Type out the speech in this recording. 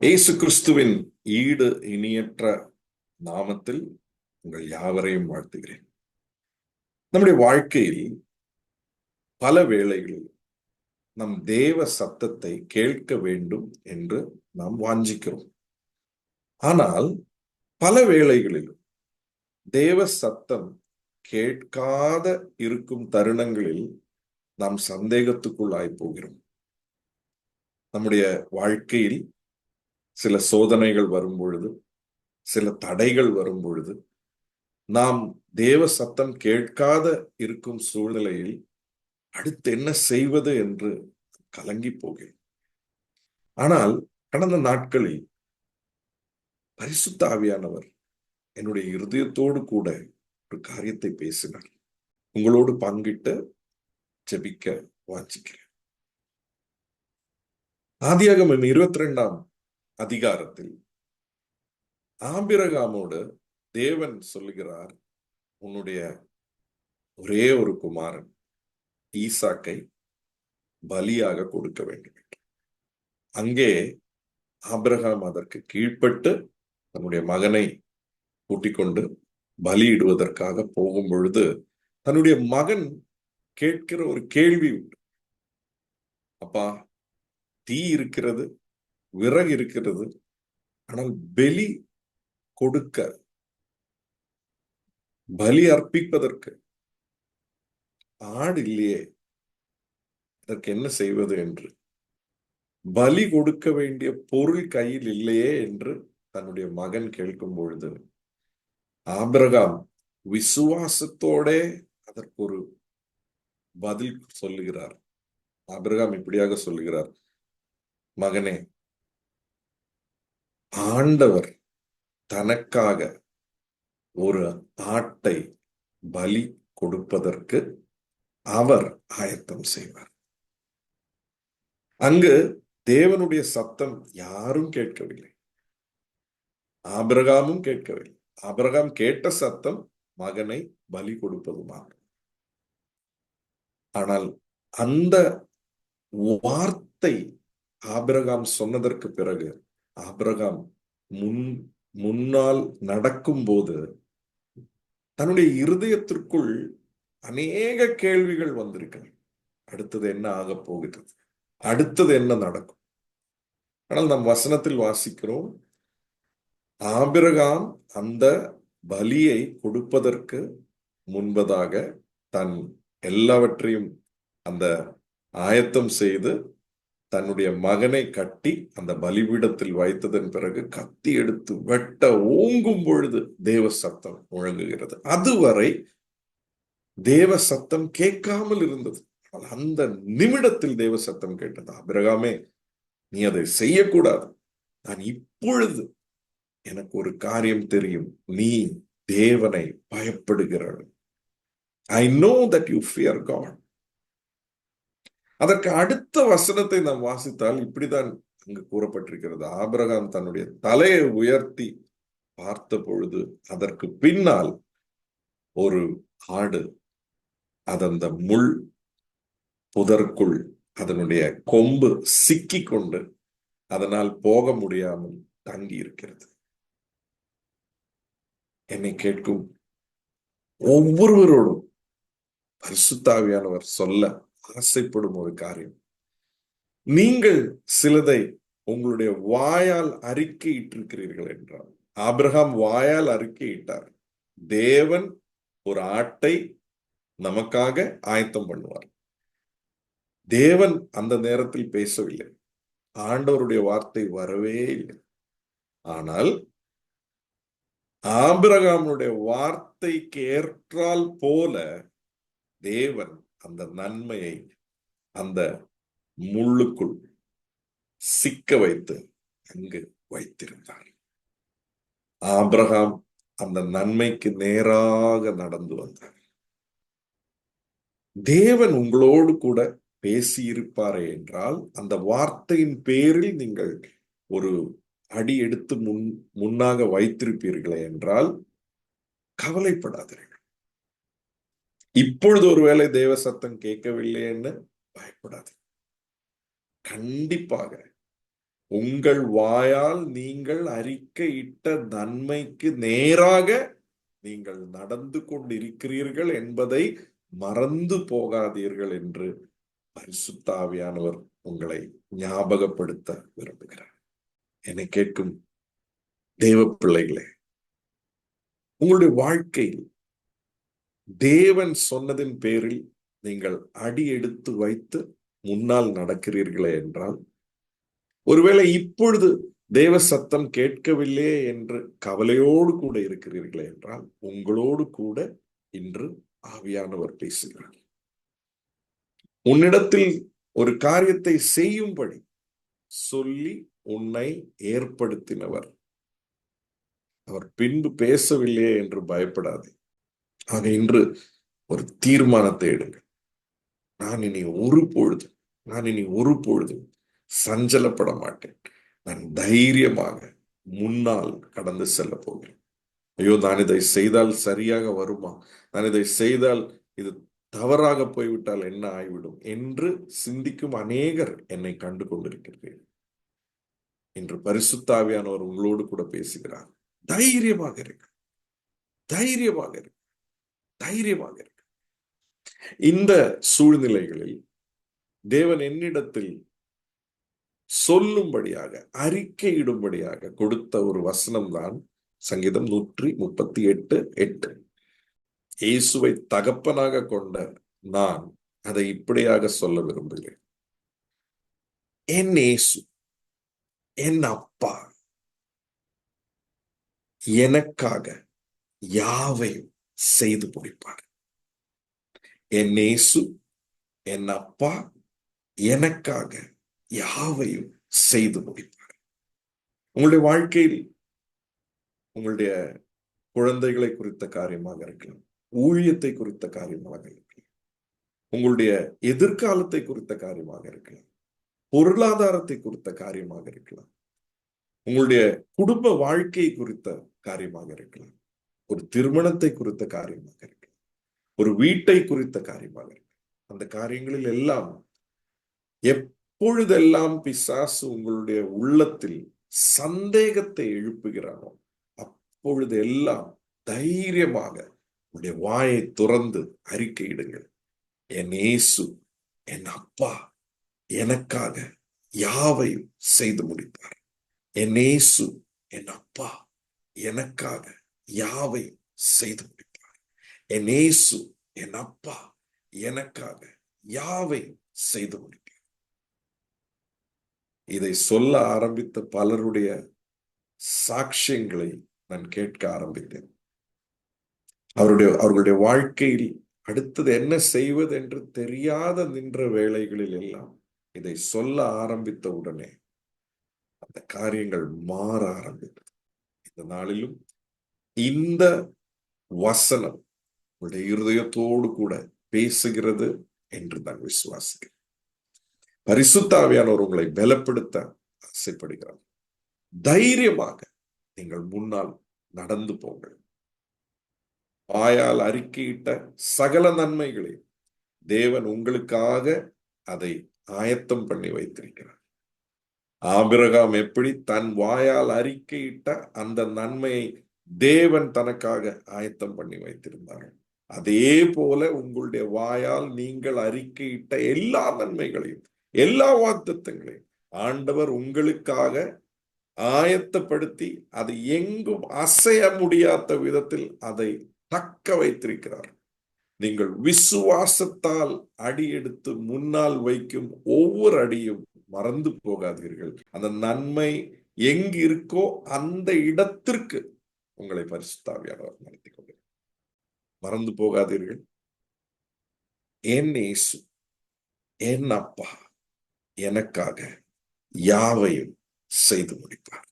இயேசு கிறிஸ்துவின் ஈடு இனியற்ற நாமத்தில் உங்கள் யாவரையும் வாழ்த்துகிறேன். நம்முடைய வாழ்க்கையில் பல வேளைகளில் நம் தேவ சத்தத்தை கேட்க வேண்டும் என்று நாம் வாஞ்சிக்கிறோம். ஆனால் பல வேளைகளிலும் தேவ சத்தம் கேட்காத இருக்கும் தருணங்களில் நாம் சந்தேகத்துக்குள்ளாய் போகிறோம். நம்முடைய வாழ்க்கையில் சில சோதனைகள் வரும் பொழுது சில தடைகள் வரும் பொழுது நாம் தேவ சத்தம் கேட்காத இருக்கும் சூழ்நிலையில் அடுத்து என்ன செய்வது என்று கலங்கி போகிறேன். ஆனால் கடந்த நாட்களில் பரிசுத்த ஆவியானவர் என்னுடைய இருதயத்தோடு கூட ஒரு காரியத்தை பேசினார். உங்களோடு பங்கிட்டு ஜெபிக்க வாஞ்சிக்கிறேன். ஆதியாகமம் இருபத்தி ரெண்டாம் அதிகாரத்தில். ஆபிரகாமோடு தேவன் சொல்லுகிறார் உன்னுடைய ஒரே ஒரு குமாரன் ஈசாக்கை பலியாக கொடுக்க வேண்டும் அங்கே ஆபிரகாம் அதற்கு கீழ்ப்பட்டு தன்னுடைய மகனை கூட்டிக் கொண்டு பலியிடுவதற்காக போகும் பொழுது தன்னுடைய மகன் கேட்கிற ஒரு கேள்வி உண்டு. அப்பா தீ இருக்கிறது விறகு இருக்கிறது. ஆனால் பலி கொடுக்க பலி அர்ப்பிப்பதற்கு ஆடு இல்லையே. அதற்கு என்ன செய்வது என்று? பலி கொடுக்க வேண்டிய பொருள் கையில் இல்லையே என்று தன்னுடைய மகன் கேட்கும் பொழுது ஆபிரகாம் விசுவாசத்தோட அதற்கு ஒரு பதில் சொல்லுகிறார். ஆபிரகாம் இப்படியாக சொல்லுகிறார். மகனே ஆண்டவர் தனக்காக ஒரு ஆட்டை பலி கொடுப்பதற்கு அவர் ஆயத்தம் செய்வார். அங்கு தேவனுடைய சத்தம் யாரும் கேட்கவில்லை. ஆபிரகாமும் கேட்கவில்லை. ஆபிரகாம் கேட்ட சத்தம் மகனை பலி கொடுப்பதுமாக ஆனால் அந்த வார்த்தை ஆபிரகாம் சொன்னதற்கு பிறகு ஆபிரகாம் முன் முன்னால் நடக்கும் போது தன்னுடைய இருதயத்திற்குள் அநேக கேள்விகள் வந்திருக்கிறது. அடுத்தது என்ன ஆக போகிறது? அடுத்தது என்ன நடக்கும்? ஆனால் நம் வசனத்தில் வாசிக்கிறோம் ஆபிரகாம் அந்த பலியை கொடுப்பதற்கு முன்பதாக தன் எல்லாவற்றையும் அந்த ஆயத்தம் செய்து தன்னுடைய மகனை கட்டி அந்த பலிபீடத்தில் வைத்ததன் பிறகு கத்தி எடுத்து வெட்ட ஓங்கும் பொழுது தேவ சத்தம் முழங்குகிறது. அதுவரை தேவ சத்தம் கேட்காமல் இருந்தது. அந்த நிமிடத்தில் தேவ சத்தம் கேட்டது அபிரகாமே நீ அதை செய்யக்கூடாது. நான் இப்பொழுது எனக்கு ஒரு காரியம் தெரியும். நீ தேவனை பயப்படுகிறாள் I know that you fear God அதற்கு அடுத்த வசனத்தை நாம் வாசித்தால் இப்படிதான் அங்கு கூறப்பட்டிருக்கிறது. ஆபிரகாம் தன்னுடைய தலையை உயர்த்தி பார்த்த பொழுது அதற்கு பின்னால் ஒரு ஆடு அதந்த முள் புதற்குள் அதனுடைய கொம்பு சிக்கி கொண்டு அதனால் போக முடியாமல் தங்கி இருக்கிறது என்னை கேட்கும் ஒவ்வொருவரோடும் பரிசுத்தாவியானவர் சொல்ல ஆசைப்படும் ஒரு காரியம். நீங்கள் சிலதை உங்களுடைய வாயால் அறிக்கையிட்டிருக்கிறீர்கள் என்றால் ஆபிரகாம் வாயால் அறிக்கையிட்டார். தேவன் ஒரு ஆட்டை நமக்காக ஆயத்தம் பண்ணுவார். தேவன் அந்த நேரத்தில் பேசவில்லை. ஆண்டவருடைய வார்த்தை வரவே இல்லை. ஆனால் ஆபிரகாமுடைய வார்த்தைக்கு ஏற்றால் போல தேவன் அந்த நன்மையை அந்த முள்ளுக்குள் சிக்க வைத்து அங்கு வைத்திருந்தார். ஆபிரகாம் அந்த நன்மைக்கு நேராக நடந்து வந்தார். தேவன் உங்களோடு கூட பேசியிருப்பாரே என்றால் அந்த வார்த்தையின் பேரில் நீங்கள் ஒரு அடி எடுத்து முன் முன்னாக வைத்திருப்பீர்களே என்றால் கவலைப்படாதீர்கள். இப்பொழுது ஒருவேளை தேவ சத்தம் கேட்கவில்லைன்னு பயப்படாது. கண்டிப்பாக உங்கள் வாயால் நீங்கள் அறிக்கையிட்ட நன்மைக்கு நேராக நீங்கள் நடந்து கொண்டிருக்கிறீர்கள் என்பதை மறந்து போகாதீர்கள் என்று பரிசுத்தாவியானவர் உங்களை ஞாபகப்படுத்த விரும்புகிறார். என்னை கேட்கும் தேவ பிள்ளைகளே உங்களுடைய வாழ்க்கையில் தேவன் சொன்னதின் பேரில் நீங்கள் அடி எடுத்து வைத்து முன்னால் நடக்கிறீர்களே என்றால் ஒருவேளை இப்பொழுது தேவ சத்தம் கேட்கவில்லையே என்று கவலையோடு கூட இருக்கிறீர்களே என்றால் உங்களோடு கூட இன்று ஆவியானவர் பேசுகிறார். உன்னிடத்தில் ஒரு காரியத்தை செய்யும்படி சொல்லி உன்னை ஏற்படுத்தினவர். அவர் பின்பு பேசவில்லையே என்று பயப்படாதே. ஆக இன்று ஒரு தீர்மானத்தை எடுங்கள். நான் இனி ஒரு பொழுது நான் இனி ஒரு பொழுது சஞ்சலப்பட மாட்டேன். நான் தைரியமாக முன்னால் கடந்து செல்ல போகிறேன். ஐயோ நான் இதை செய்தால் சரியாக வருமா? நான் இதை செய்தால் இது தவறாக போய்விட்டால் என்ன ஆகிவிடும் என்று சிந்திக்கும் அநேகர் என்னை கண்டு கொண்டிருக்கிறீர்கள். இன்று பரிசுத்தாவியானவர் உங்களோடு கூட பேசுகிறார். தைரியமாக இருக்கு தைரியமாக இருக்கு தைரியமாக இருக்கு. இந்த சூழ்நிலைகளில் தேவன் என்னிடத்தில் சொல்லும்படியாக அறிக்கையிடும்படியாக கொடுத்த ஒரு வசனம் தான் சங்கீதம் நூற்றி முப்பத்தி எட்டு எட்டு. இயேசுவை தகப்பனாக கொண்ட நான் அதை இப்படியாக சொல்ல விரும்புகிறேன். என் இயேசு என் அப்பா எனக்காக யாவையும் செய்து முடிப்பார். என் நேசு என் அப்பா எனக்காக யாவையும் செய்து முடிப்பார். உங்களுடைய வாழ்க்கையில் உங்களுடைய குழந்தைகளை குறித்த காரியமாக இருக்கலாம் ஊழியத்தை குறித்த காரியமாக இருக்கலாம் உங்களுடைய எதிர்காலத்தை குறித்த காரியமாக இருக்கலாம் பொருளாதாரத்தை குறித்த காரியமாக இருக்கலாம் உங்களுடைய குடும்ப வாழ்க்கை குறித்த காரியமாக இருக்கலாம். ஒரு திருமணத்தை குறித்த காரியமாக இருக்கு. ஒரு வீட்டை குறித்த காரியமாக இருக்கு. அந்த காரியங்களில் எல்லாம் எப்பொழுதெல்லாம் பிசாசு உங்களுடைய உள்ளத்தில் சந்தேகத்தை எழுப்புகிறானோ அப்பொழுது எல்லாம் தைரியமாக உங்களுடைய வாயை துறந்து அறிக்கையிடுங்கள். என் ஏசு என் அப்பா எனக்காக யாவையும் செய்து முடித்தார் என் ஏசு என் அப்பா எனக்காக யாவையும் செய்து முடிப்பார் என் ஏசு என் அப்பா எனக்காக யாவையும் செய்து முடிப்பார் இதை சொல்ல ஆரம்பித்த பலருடைய சாட்சியங்களை நான் கேட்க ஆரம்பித்தேன். அவருடைய அவர்களுடைய வாழ்க்கையில் அடுத்தது என்ன செய்வது என்று தெரியாத நின்ற வேளைகளில் எல்லாம் இதை சொல்ல ஆரம்பித்த உடனே அந்த காரியங்கள் மாற ஆரம்பித்தது. இந்த நாளிலும் இந்த வசனம் உங்களுடைய இருதயத்தோடு கூட பேசுகிறது என்று நான் விசுவாசிக்கிறேன். பரிசுத்தாவியானவர் உங்களை பலப்படுத்த ஆசைப்படுகிறார் தைரியமாக நீங்கள் முன்னால் நடந்து போங்கள். வாயால் அறிக்கையிட்ட சகல நன்மைகளை தேவன் உங்களுக்காக அதை ஆயத்தம் பண்ணி வைத்திருக்கிறார். ஆபிரகாம் எப்படி தன் வாயால் அறிக்கையிட்ட அந்த நன்மையை தேவன் தனக்காக ஆயத்தம் பண்ணி வைத்திருந்தார். அதே போல உங்களுடைய வாயால் நீங்கள் அறிக்கையிட்ட எல்லா நன்மைகளையும் எல்லா வாக்குத்தங்களையும் ஆண்டவர் உங்களுக்காக ஆயத்தப்படுத்தி அது எங்கும் அசைய முடியாத விதத்தில் அதை தக்க வைத்திருக்கிறார். நீங்கள் விசுவாசத்தால் அடி எடுத்து முன்னால் வைக்கும் ஒவ்வொரு அடியும் மறந்து போகாதீர்கள். அந்த நன்மை எங்கு இருக்கோ அந்த இடத்திற்கு உங்களை பரிசுத்தாவியானவர் நடத்தி கொண்டு மறந்து போகாதீர்கள். என் இயேசு என் அப்பா எனக்காக யாவையும் செய்து முடிப்பார்.